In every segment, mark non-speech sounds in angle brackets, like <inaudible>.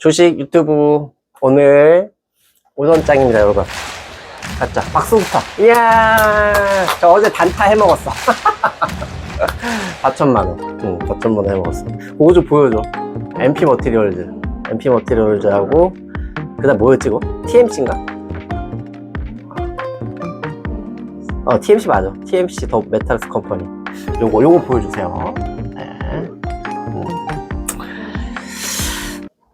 주식 유튜브 오늘 오전장입니다 여러분. 가자 박수부터 이야! 저 어제 단타 해먹었어. 4천만원. <laughs> 응 4천만원 해먹었어. 그거 좀 보여줘. MP 머티리얼즈. MP 머티리얼즈하고 그 다음 뭐였지 이거? TMC인가? 어 TMC 맞아. TMC 더 메탈스 컴퍼니. 요거 요거 보여주세요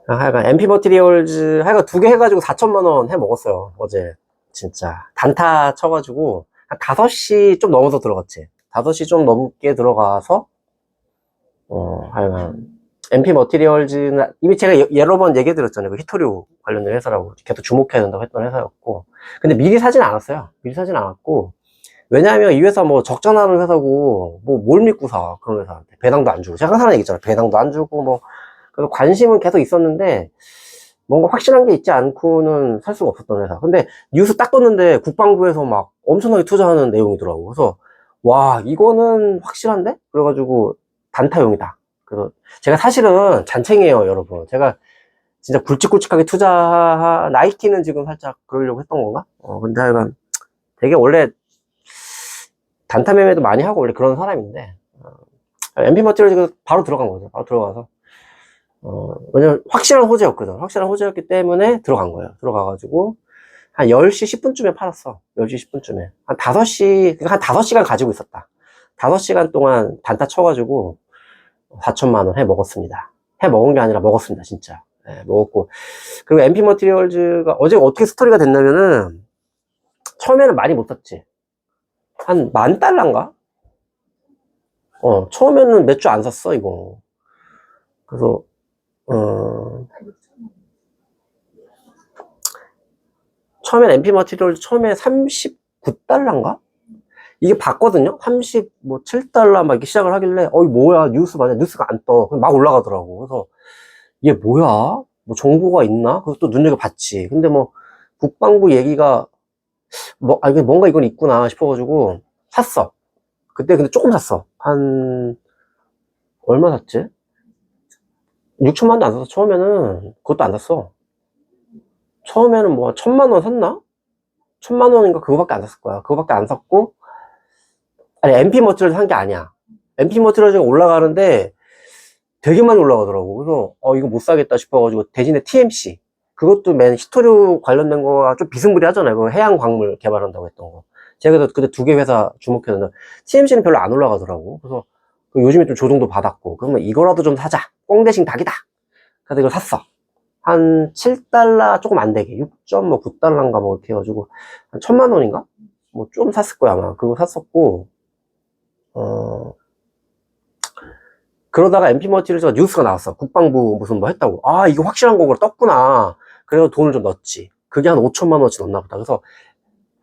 하여간 MP 머티리얼즈 하여간 두 개 해가지고 4천만 원 해 먹었어요 어제. 진짜. 단타 쳐가지고 한 5시 좀 넘어서 들어갔지. 5시 좀 넘게 들어가서 어 하여간 MP 머티리얼즈는 이미 제가 여- 여러 번 얘기 드렸잖아요. 그 히토류 관련된 회사라고. 계속 주목해야 된다고 했던 회사였고. 근데 미리 사진 않았어요. 미리 사진 않았고. 왜냐하면 이 회사 뭐 적자나는 회사고 뭐 뭘 믿고 사 그런 회사한테. 배당도 안 주고. 제가 항상 하는 얘기 있잖아요. 배당도 안 주고 뭐 그래서 관심은 계속 있었는데 뭔가 확실한 게 있지 않고는 살 수가 없었던 회사. 근데 뉴스 딱 떴는데 국방부에서 막 엄청나게 투자하는 내용이더라고. 그래서 와 이거는 확실한데? 그래가지고 단타용이다. 그래서 제가 사실은 잔챙이에요, 여러분. 제가 진짜 굵직굵직하게 투자 나이키는 지금 살짝 그러려고 했던 건가? 어 근데 하여간 되게 원래 단타 매매도 많이 하고 원래 그런 사람인데 어, MP 머티리얼 바로 들어간 거죠. 바로 들어가서 어, 왜냐면 확실한 호재였거든. 확실한 호재였기 때문에 들어간 거예요. 들어가가지고, 한 10시 10분쯤에 팔았어. 10시 10분쯤에. 한 5시, 그러니까 한 5시간 가지고 있었다. 5시간 동안 단타 쳐가지고, 4천만 원 해 먹었습니다. 해 먹은 게 아니라 먹었습니다, 진짜. 예, 먹었고. 그리고 MP 머티리얼즈가, 어제 어떻게 스토리가 됐냐면은, 처음에는 많이 못 샀지. 한 만 달러인가? 어, 처음에는 몇 주 안 샀어, 이거. 그래서, 어, 처음엔 MP 머티리얼 처음에 39달러인가? 이게 봤거든요? 30, 뭐, 7달러 막 이렇게 시작을 하길래, 어이, 뭐야, 뉴스 맞아. 뉴스가 안 떠. 막 올라가더라고. 그래서, 이게 뭐야? 뭐, 정보가 있나? 그래서 또 눈여겨봤지. 근데 뭐, 국방부 얘기가, 뭐, 아, 이게 뭔가 이건 있구나 싶어가지고, 샀어. 그때 근데 조금 샀어. 한, 얼마 샀지? 6천만도 안 샀어. 처음에는 그것도 안 샀어. 처음에는 뭐 천만 원 샀나? 천만 원인가 그거밖에 안 샀을 거야. 그거밖에 안 샀고 아니 MP 머티리얼 산게 아니야. MP 머티리얼이 올라가는데 되게 많이 올라가더라고. 그래서 어 이거 못 사겠다 싶어가지고 대신에 TMC 그것도 맨 히토류 관련된 거가 좀 비스무리하잖아요. 그 해양 광물 개발한다고 했던 거. 제가 그때 두 개 회사 주목했는데 TMC는 별로 안 올라가더라고. 그래서 그 요즘에 좀 조정도 받았고 그러면 이거라도 좀 사자. 꽁 대신 닭이다. 그래서 이걸 샀어. 한 7달러 조금 안 되게. 6.9달러인가 뭐 이렇게 해가지고 한 천만 원인가? 뭐 좀 샀을 거야 아마. 그거 샀었고 어 그러다가 MP 머티리얼즈가 뉴스가 나왔어. 국방부 무슨 뭐 했다고. 아 이거 확실한 거로 떴구나. 그래서 돈을 좀 넣었지. 그게 한 5천만 원어치 넣었나 보다. 그래서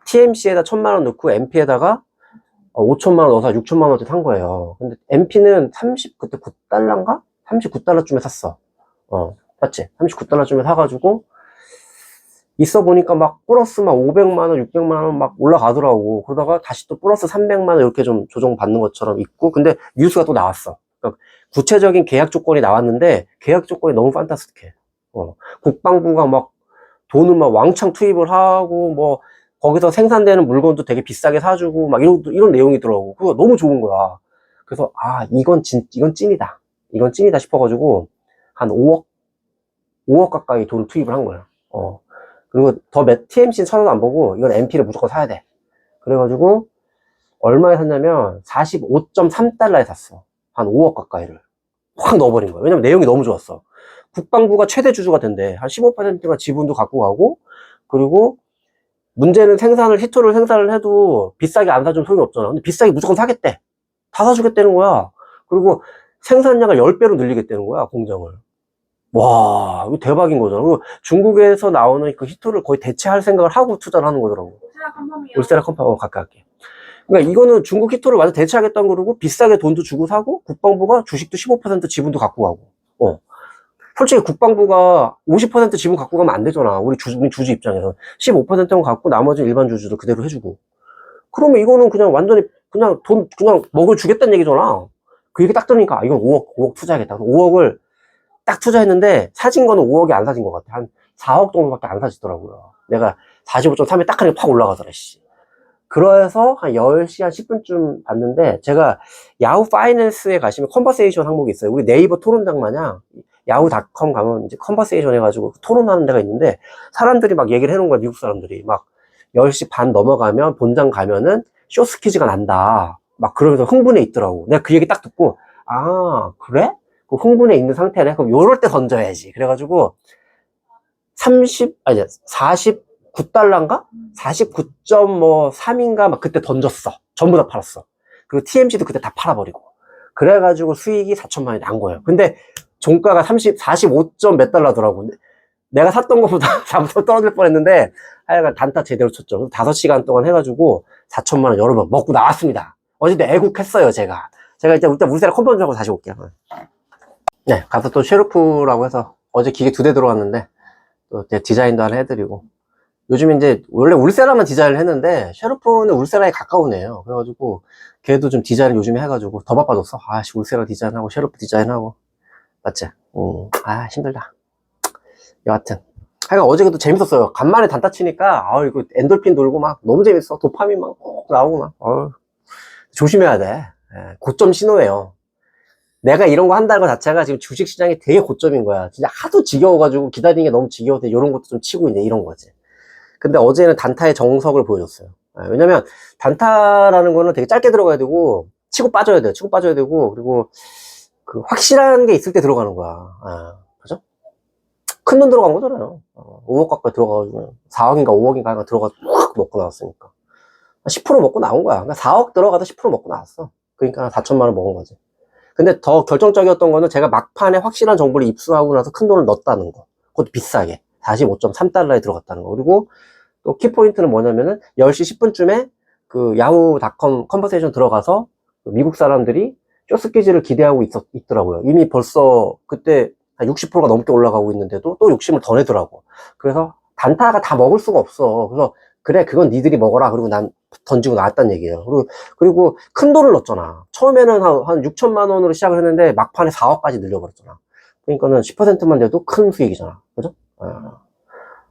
TMC에다 천만 원 넣고 MP에다가 5천만 원 넣어서 6천만 원어치 산 거예요. 근데 MP는 30, 그때 9달러인가? 39달러쯤에 샀어. 어, 맞지? 39달러쯤에 사가지고, 있어 보니까 막 플러스 막 500만 원, 600만 원 막 올라가더라고. 그러다가 다시 또 플러스 300만 원 이렇게 좀 조정 받는 것처럼 있고, 근데 뉴스가 또 나왔어. 그러니까 구체적인 계약 조건이 나왔는데, 계약 조건이 너무 판타스틱해. 어, 국방부가 막 돈을 막 왕창 투입을 하고, 뭐, 거기서 생산되는 물건도 되게 비싸게 사주고 막 이런 이런 내용이더라고. 그거 너무 좋은 거야. 그래서 아 이건 진 이건 찐이다. 이건 찐이다 싶어가지고 한 5억 5억 가까이 돈을 투입을 한 거야. 어 그리고 더 TMC는 쳐다도 안 보고 이건 MP를 무조건 사야 돼. 그래가지고 얼마에 샀냐면 45.3달러에 샀어. 한 5억 가까이를 확 넣어버린 거야. 왜냐면 내용이 너무 좋았어. 국방부가 최대 주주가 된대. 한 15%가 지분도 갖고 가고 그리고 문제는 생산을, 히토를 생산을 해도 비싸게 안 사주면 소용이 없잖아. 근데 비싸게 무조건 사겠대. 다 사주겠다는 거야. 그리고 생산량을 10배로 늘리겠다는 거야, 공장을. 와, 이거 대박인 거잖아. 그리고 중국에서 나오는 그 히토를 거의 대체할 생각을 하고 투자를 하는 거더라고. 컴펌이요. 울세라 컴파, 어, 가까이 할게. 그러니까 이거는 중국 히토를 완전 대체하겠다는 거고, 비싸게 돈도 주고 사고, 국방부가 주식도 15% 지분도 갖고 가고. 어. 솔직히 국방부가 50% 지분 갖고 가면 안 되잖아. 우리 주주, 주주 입장에서. 15%는 갖고 나머지 일반 주주도 그대로 해주고. 그러면 이거는 그냥 완전히 그냥 돈, 그냥 먹을 주겠다는 얘기잖아. 그 얘기 딱 들으니까, 아, 이건 5억, 5억 투자하겠다. 5억을 딱 투자했는데 사진 거는 5억이 안 사진 것 같아. 한 4억 정도밖에 안 사지더라고요. 내가 45.3에 딱 하니까 팍 올라가더라, 씨. 그래서 한 10시 한 10분쯤 봤는데 제가 야후 파이낸스에 가시면 컨버세이션 항목이 있어요. 우리 네이버 토론장 마냥 야후닷컴 가면 이제 컨버세이션 해가지고 토론하는 데가 있는데 사람들이 막 얘기를 해놓은 거야, 미국 사람들이. 막 10시 반 넘어가면 본장 가면은 쇼스키즈가 난다. 막 그러면서 흥분해 있더라고. 내가 그 얘기 딱 듣고, 아, 그래? 그 흥분해 있는 상태네? 그럼 요럴 때 던져야지. 그래가지고 30, 아니, 49달러인가? 49.3인가? 막 그때 던졌어. 전부 다 팔았어. 그리고 TMC도 그때 다 팔아버리고. 그래가지고 수익이 4천만 원이 난 거예요. 근데 종가가 30, 45점 몇 달러더라고. 내가 샀던 것보다 <laughs> 4점 떨어질 뻔 했는데 하여간 단타 제대로 쳤죠. 5시간 동안 해가지고 4천만 원 여러 번 먹고 나왔습니다. 어제도 애국했어요, 제가. 제가 일단, 일단 울세라 컴파운드 하고 다시 올게요. 네, 가서 또 쉐르프라고 해서 어제 기계 두 대 들어왔는데 또 디자인도 하나 해드리고 요즘 이제 원래 울세라만 디자인을 했는데 쉐르프는 울세라에 가까운 애예요. 그래가지고 걔도 좀 디자인을 요즘에 해가지고 더 바빠졌어. 아씨 울세라 디자인하고 쉐르프 디자인하고 맞지? 음, 아 힘들다. 여하튼 하여간 어제 그도 재밌었어요. 간만에 단타 치니까 아 이거 엔돌핀 돌고 막 너무 재밌어. 도파민 막 나오고 막 어휴. 조심해야 돼. 예, 고점 신호예요. 내가 이런 거 한다는 것 자체가 지금 주식 시장이 되게 고점인 거야. 진짜 하도 지겨워가지고 기다리는 게 너무 지겨워서 이런 것도 좀 치고 있네, 이런 거지. 근데 어제는 단타의 정석을 보여줬어요. 예, 왜냐면 단타라는 거는 되게 짧게 들어가야 되고, 치고 빠져야 돼, 치고 빠져야 되고, 그리고 그 확실한 게 있을 때 들어가는 거야. 아, 그죠? 큰 돈 들어간 거잖아요. 어, 5억 가까이 들어가가지고, 4억인가 5억인가 들어가 확 먹고 나왔으니까. 10% 먹고 나온 거야. 그러니까 4억 들어가다 10% 먹고 나왔어. 그러니까 4천만 원 먹은 거지. 근데 더 결정적이었던 거는 제가 막판에 확실한 정보를 입수하고 나서 큰 돈을 넣었다는 거. 그것도 비싸게. 45.3달러에 들어갔다는 거. 그리고 또 키포인트는 뭐냐면은 10시 10분쯤에 그 야후 닷컴 컨버세이션 들어가서 그 미국 사람들이 쇼스키즈를 기대하고 있었, 있더라고요. 이미 벌써 그때 한 60%가 넘게 올라가고 있는데도 또 욕심을 더 내더라고. 그래서 단타가 다 먹을 수가 없어. 그래서 그래, 그건 니들이 먹어라. 그리고 난 던지고 나왔단 얘기예요. 그리고, 그리고 큰 돈을 넣었잖아. 처음에는 한, 한 6천만 원으로 시작을 했는데 막판에 4억까지 늘려버렸잖아. 그러니까는 10%만 돼도 큰 수익이잖아. 그죠? 아.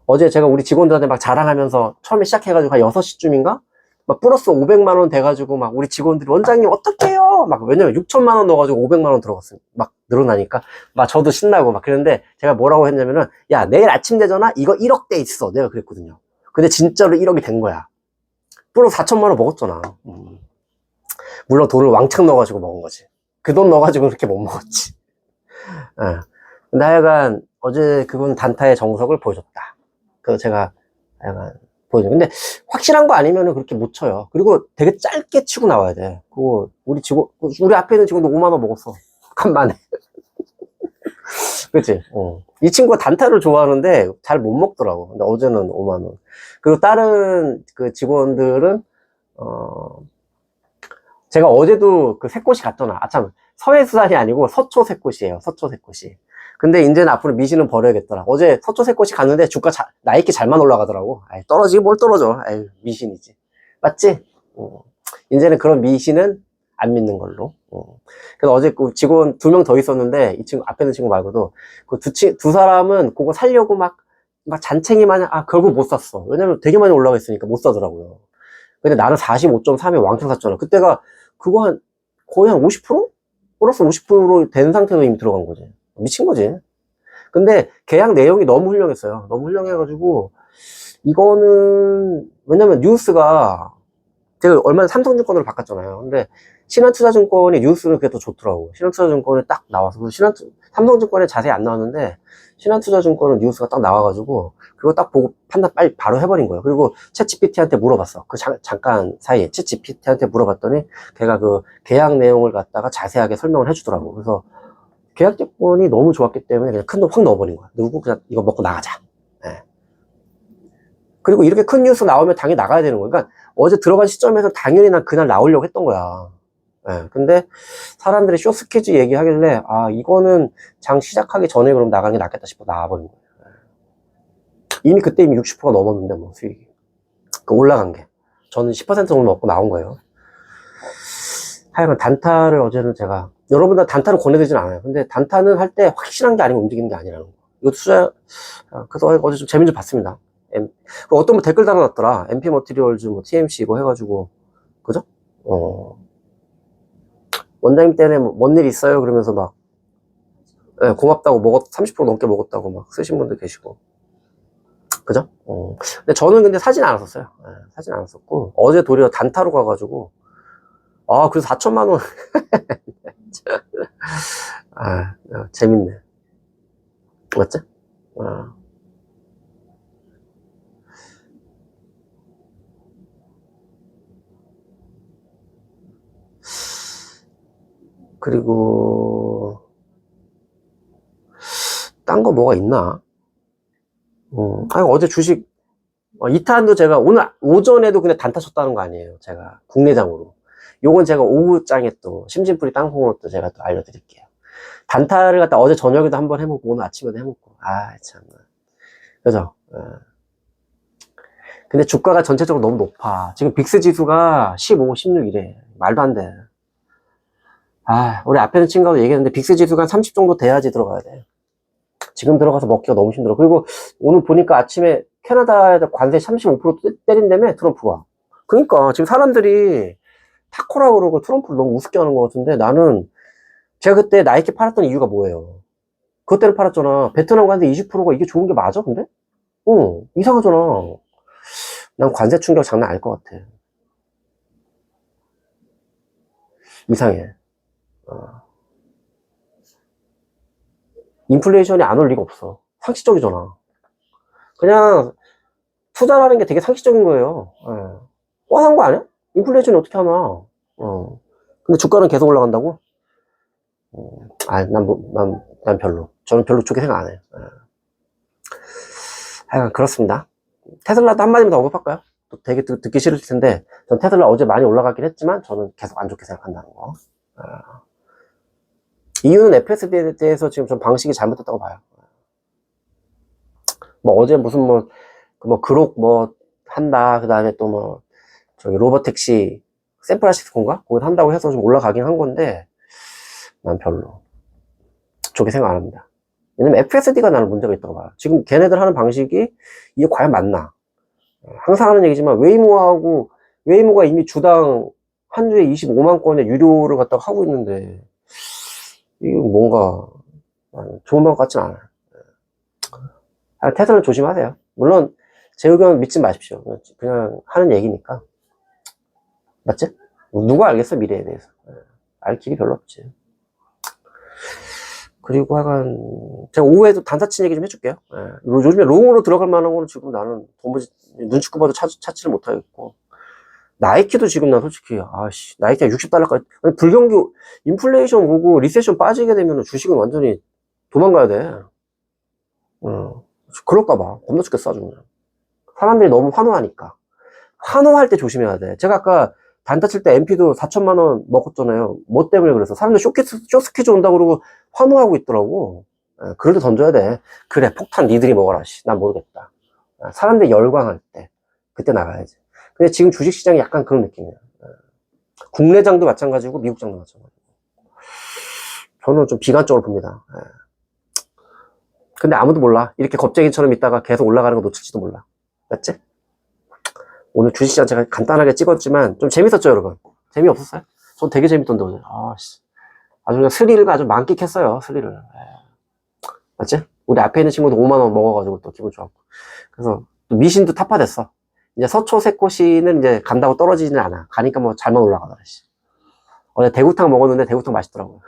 어제 제가 우리 직원들한테 막 자랑하면서 처음에 시작해가지고 한 6시쯤인가? 막 플러스 500만 원 돼가지고 막 우리 직원들이 원장님 어떡해요? 막 왜냐면 6천만 원 넣어가지고 500만 원 들어갔어요. 막 늘어나니까 막 저도 신나고 막 그랬는데 제가 뭐라고 했냐면은 야 내일 아침 되잖아? 이거 1억 돼 있어. 내가 그랬거든요. 근데 진짜로 1억이 된 거야. 플러스 4천만 원 먹었잖아. 음. 물론 돈을 왕창 넣어가지고 먹은 거지. 그 돈 넣어가지고 그렇게 못 먹었지. 예. 근데 하여간 어제 그분 단타의 정석을 보여줬다. 그 제가 하여간 보여줘. 근데 확실한 거 아니면 그렇게 못 쳐요. 그리고 되게 짧게 치고 나와야 돼. 그거 우리 직원, 우리 앞에 있는 직원도 5만 원 먹었어. <laughs> 간만에. <laughs> 그치? 어. 이 친구가 단타를 좋아하는데 잘 못 먹더라고. 근데 어제는 5만 원. 그리고 다른 그 직원들은, 어, 제가 어제도 그 새꽃이 갔잖아. 아, 참. 서해수산이 아니고 서초 새꽃이에요. 서초 새꽃이. 근데 이제는 앞으로 미신은 버려야겠더라. 어제 서초 새꽃이 갔는데 주가 자, 나이키 잘만 올라가더라고. 아이, 떨어지기 뭘 떨어져. 아이, 미신이지. 맞지? 어. 이제는 그런 미신은 안 믿는 걸로. 어. 그래서 어제 그 직원 두 명 더 있었는데 이 친구 앞에 있는 친구 말고도 그두 두 사람은 그거 살려고 막 막 잔챙이 마냥 아 결국 못 샀어. 왜냐면 되게 많이 올라가 있으니까 못 사더라고요. 근데 나는 45.3에 왕창 샀잖아. 그때가 그거 한 거의 한 50%? 플러스 50%된 상태로 이미 들어간 거지. 미친 거지. 근데 계약 내용이 너무 훌륭했어요. 너무 훌륭해가지고 이거는 왜냐면 뉴스가 제가 얼마 전에 삼성증권으로 바꿨잖아요. 근데 신한투자증권이 뉴스는 그게 더 좋더라고. 신한투자증권에 딱 나와서 신한 삼성증권에 자세히 안 나왔는데 신한투자증권은 뉴스가 딱 나와가지고 그거 딱 보고 판단 빨리 바로 해버린 거예요. 그리고 챗GPT한테 물어봤어. 그 자- 잠깐 사이에 챗GPT한테 물어봤더니 걔가 그 계약 내용을 갖다가 자세하게 설명을 해주더라고. 그래서 계약 조건이 너무 좋았기 때문에 그냥 큰 돈 확 넣어버린 거야. 누구 그냥 이거 먹고 나가자. 예. 그리고 이렇게 큰 뉴스 나오면 당연히 나가야 되는 거야. 그러니까 어제 들어간 시점에서 당연히 난 그날 나오려고 했던 거야. 예, 근데 사람들이 쇼 스케즈 얘기하길래 아 이거는 장 시작하기 전에 그럼 나가는 게 낫겠다 싶어 나와버린 거예요. 예. 이미 그때 이미 60%가 넘었는데 뭐 수익이 그 올라간 게 저는 10% 정도 먹고 나온 거예요. 하여간 단타를 어제는 제가 여러분들 단타를 권해드리진 않아요. 근데 단타는 할 때 확실한 게 아니면 움직이는 게 아니라는 거. 이거 투자, 아, 그래서 어제 좀 재미 좀 봤습니다. M, 그 어떤 분 댓글 달아놨더라. MP 머티리얼즈 뭐 TMC 이거 해가지고, 그죠? 어, 원장님 때문에 뭔 일 있어요? 그러면서 막, 예, 고맙다고 먹었, 30% 넘게 먹었다고 막 쓰신 분들 계시고. 그죠? 어. 근데 저는 근데 사진 안 왔었어요. 예, 사진 안 왔었고, 어제 도리어 단타로 가가지고, 아, 그래서 4천만원. <laughs> <laughs> 아, 아, 재밌네. 맞지? 아. 그리고, 딴 거 뭐가 있나? 어, 아니, 어제 주식, 어, 2탄도 제가 오늘 오전에도 그냥 단타 쳤다는 거 아니에요. 제가 국내장으로. 요건 제가 오후장에 또 심심풀이 땅콩으로 또 제가 또 알려드릴게요. 단타를 갖다 어제 저녁에도 한번 해먹고 오늘 아침에도 해먹고 아 참. 그죠? 어. 근데 주가가 전체적으로 너무 높아. 지금 빅스 지수가 15, 16 이래. 말도 안 돼. 아, 우리 앞에는 친구도 얘기했는데 빅스 지수가 한30 정도 돼야지 들어가야 돼. 지금 들어가서 먹기가 너무 힘들어. 그리고 오늘 보니까 아침에 캐나다에다 관세 35% 때린다며 트럼프가. 그러니까 지금 사람들이 타코라 그러고 트럼프를 너무 우습게 하는 것 같은데 나는 제가 그때 나이키 팔았던 이유가 뭐예요? 때문에 팔았잖아. 베트남 관세 20%가 이게 좋은 게 맞아, 근데? 어, 이상하잖아. 난 관세 충격 장난 아닐 것 같아. 이상해. 어. 인플레이션이 안 올 리가 없어. 상식적이잖아. 그냥 투자라는 게 되게 상식적인 거예요. 예. 뻔한 거 아니야? 인플레이션이 어떻게 하나? 어. 근데 주가는 계속 올라간다고? 어. 아, 난, 뭐, 난, 난 별로. 저는 별로 좋게 생각 안 해요. 예. 하여간 그렇습니다. 테슬라도 한마디만 더 언급할까요? 또 되게 듣, 기 싫을 텐데, 전 테슬라 어제 많이 올라가긴 했지만, 저는 계속 안 좋게 생각한다는 거. 아. 이유는 FSD에 대해서 지금 좀 방식이 잘못됐다고 봐요. 뭐 어제 무슨 뭐, 그 뭐, 그록 뭐, 한다. 그 다음에 또 뭐, 저기 로버택시, 샌프란시스코인가? 거기 한다고 해서 좀 올라가긴 한 건데, 난 별로. 좋게 생각 안 합니다. 왜냐면 FSD가 나는 문제가 있다고 봐요. 지금 걔네들 하는 방식이 이게 과연 맞나? 항상 하는 얘기지만 웨이모하고 웨이모가 이미 주당 한 주에 25만 건의 유료를 갖다가 하고 있는데 이거 뭔가 좋은 방법 같진 않아요. 아, 테슬라 조심하세요. 물론 제 의견 믿지 마십시오. 그냥 하는 얘기니까. 맞지? 누가 알겠어 미래에 대해서. 알 길이 별로 없지. 그리고 하간 제가 오후에도 단타친 얘기 좀 해줄게요. 예. 요즘에 롱으로 들어갈 만한 거는 지금 나는 도무지 눈치껏 봐도 찾, 찾지를 못하겠고 나이키도 지금 난 솔직히 아씨 나이키가 60달러까지 아니, 불경기 인플레이션 오고 리세션 빠지게 되면 주식은 완전히 도망가야 돼. 어, 그럴까봐 겁나 죽겠어 아주 그냥. 사람들이 너무 환호하니까 환호할 때 조심해야 돼. 제가 아까 단타 칠 때 MP도 4천만 원 먹었잖아요. 뭐 때문에 그래서 사람들 쇼케스, 쇼스케즈 온다고 그러고 환호하고 있더라고. 예, 그럴 때 던져야 돼. 그래, 폭탄 니들이 먹어라. 씨, 난 모르겠다. 예, 사람들이 열광할 때. 그때 나가야지. 근데 지금 주식시장이 약간 그런 느낌이에요. 예. 국내장도 마찬가지고, 미국장도 마찬가지고. 저는 좀 비관적으로 봅니다. 예. 근데 아무도 몰라. 이렇게 겁쟁이처럼 있다가 계속 올라가는 거 놓칠지도 몰라. 맞지? 오늘 주식시장 제가 간단하게 찍었지만 좀 재밌었죠, 여러분? 재미없었어요? 전 되게 재밌던데, 오늘. 아씨. 아주 그냥 스릴을 아주 만끽했어요, 스릴을. 예. 맞지? 우리 앞에 있는 친구도 5만원 먹어가지고 또 기분 좋았고. 그래서 또 미신도 타파됐어. 이제 서초 세코시는 이제 간다고 떨어지지는 않아. 가니까 뭐 잘만 올라가더라, 씨. 어제 대구탕 먹었는데 대구탕 맛있더라고요.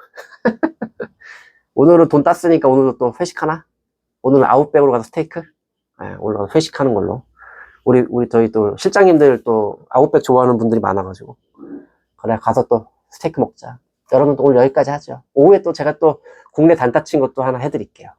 <laughs> 오늘은 돈 땄으니까 오늘도 또 회식 하나? 오늘은 아웃백으로 가서 스테이크? 예, 오늘 회식하는 걸로. 우리, 우리, 저희 또 실장님들 또 아웃백 좋아하는 분들이 많아가지고. 그래, 가서 또 스테이크 먹자. 여러분 또 오늘 여기까지 하죠. 오후에 또 제가 또 국내 단타 친 것도 하나 해드릴게요.